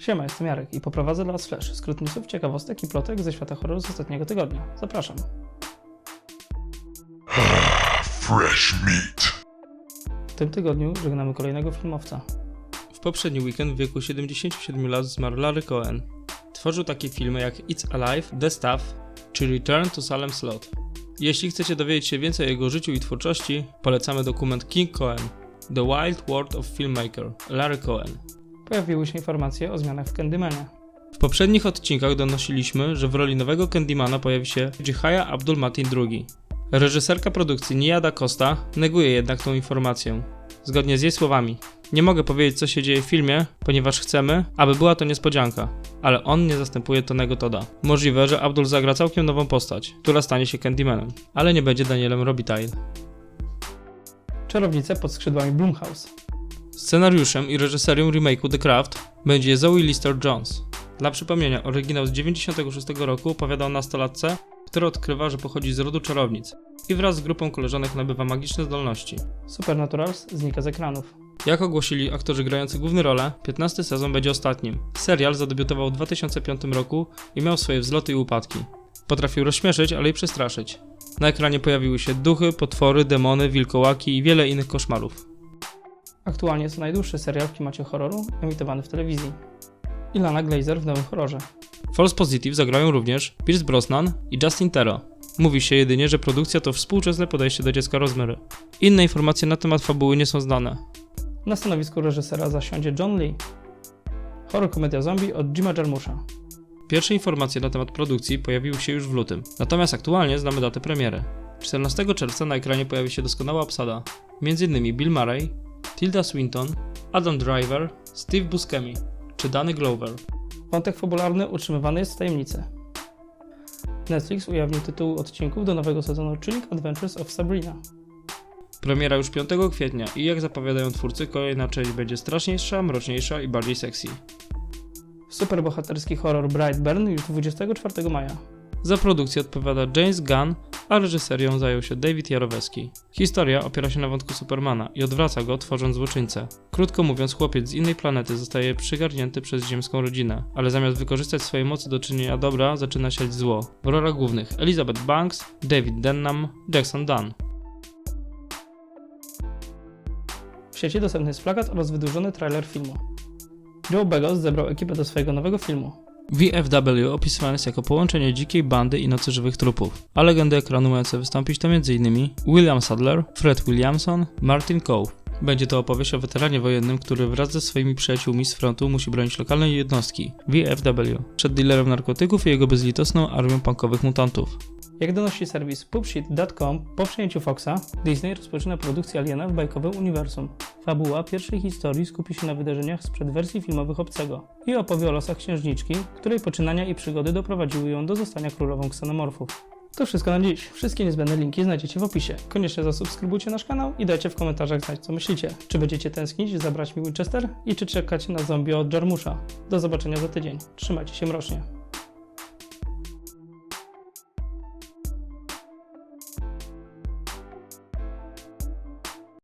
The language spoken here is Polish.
Siema, jestem Jarek i poprowadzę dla Was Flash, skrót newsów, ciekawostek i plotek ze świata horroru z ostatniego tygodnia. Zapraszam. Fresh meat. W tym tygodniu żegnamy kolejnego filmowca. W poprzedni weekend w wieku 77 lat zmarł Larry Cohen. Tworzył takie filmy jak It's Alive, The Stuff czy Return to Salem Slot. Jeśli chcecie dowiedzieć się więcej o jego życiu i twórczości, polecamy dokument King Cohen The Wild World of Filmmaker Larry Cohen. Pojawiły się informacje o zmianach w Candymanie. W poprzednich odcinkach donosiliśmy, że w roli nowego Candymana pojawi się Jihaya Abdul Matin II. Reżyserka produkcji Nia Da Costa neguje jednak tą informację. Zgodnie z jej słowami, nie mogę powiedzieć co się dzieje w filmie, ponieważ chcemy, aby była to niespodzianka, ale on nie zastępuje Tonego Toda. Możliwe, że Abdul zagra całkiem nową postać, która stanie się Candymanem, ale nie będzie Danielem Robitaille. Czarownice pod skrzydłami Blumhouse. Scenariuszem i reżyserią remake'u The Craft będzie Zoe Lister-Jones. Dla przypomnienia, oryginał z 1996 roku opowiada o nastolatce, która odkrywa, że pochodzi z rodu czarownic i wraz z grupą koleżanek nabywa magiczne zdolności. Supernaturals znika z ekranów. Jak ogłosili aktorzy grający główne role, 15 sezon będzie ostatnim. Serial zadebiutował w 2005 roku i miał swoje wzloty i upadki. Potrafił rozśmieszyć, ale i przestraszyć. Na ekranie pojawiły się duchy, potwory, demony, wilkołaki i wiele innych koszmarów. Aktualnie jest to najdłuższy serial w klimacie horroru emitowany w telewizji. Ilana Glazer w nowym horrorze. False Positive zagrają również Pierce Brosnan i Justin Tero. Mówi się jedynie, że produkcja to współczesne podejście do dziecka Rosemary. Inne informacje na temat fabuły nie są znane. Na stanowisku reżysera zasiądzie John Lee. Horror komedia zombie od Jima Jarmusza. Pierwsze informacje na temat produkcji pojawiły się już w lutym, natomiast aktualnie znamy datę premiery. 14 czerwca na ekranie pojawi się doskonała obsada, m.in. Bill Murray, Tilda Swinton, Adam Driver, Steve Buscemi czy Danny Glover. Wątek fabularny utrzymywany jest w tajemnicy. Netflix ujawnił tytuł odcinków do nowego sezonu Chilling Adventures of Sabrina. Premiera już 5 kwietnia i jak zapowiadają twórcy, kolejna część będzie straszniejsza, mroczniejsza i bardziej sexy. Superbohaterski horror Brightburn już 24 maja. Za produkcję odpowiada James Gunn, a reżyserią zajął się David Jarowski. Historia opiera się na wątku Supermana i odwraca go, tworząc złoczyńcę. Krótko mówiąc, chłopiec z innej planety zostaje przygarnięty przez ziemską rodzinę, ale zamiast wykorzystać swoje mocy do czynienia dobra, zaczyna siać zło. W rolach głównych Elizabeth Banks, David Denham, Jackson Dunn. W sieci dostępny jest plakat oraz wydłużony trailer filmu. Joe Begos zebrał ekipę do swojego nowego filmu. VFW opisywany jest jako połączenie dzikiej bandy i nocy żywych trupów, a legendy ekranu mające wystąpić to m.in. William Sadler, Fred Williamson, Martin Cove. Będzie to opowieść o weteranie wojennym, który wraz ze swoimi przyjaciółmi z frontu musi bronić lokalnej jednostki VFW przed dealerem narkotyków i jego bezlitosną armią punkowych mutantów. Jak donosi serwis pubshit.com, po przejęciu Foxa, Disney rozpoczyna produkcję Aliena w bajkowym uniwersum. Fabuła pierwszej historii skupi się na wydarzeniach sprzed wersji filmowych Obcego i opowie o losach księżniczki, której poczynania i przygody doprowadziły ją do zostania królową ksenomorfów. To wszystko na dziś. Wszystkie niezbędne linki znajdziecie w opisie. Koniecznie zasubskrybujcie nasz kanał i dajcie w komentarzach znać co myślicie. Czy będziecie tęsknić za braćmi Winchester i czy czekacie na zombie od Jarmusza? Do zobaczenia za tydzień. Trzymajcie się mrocznie.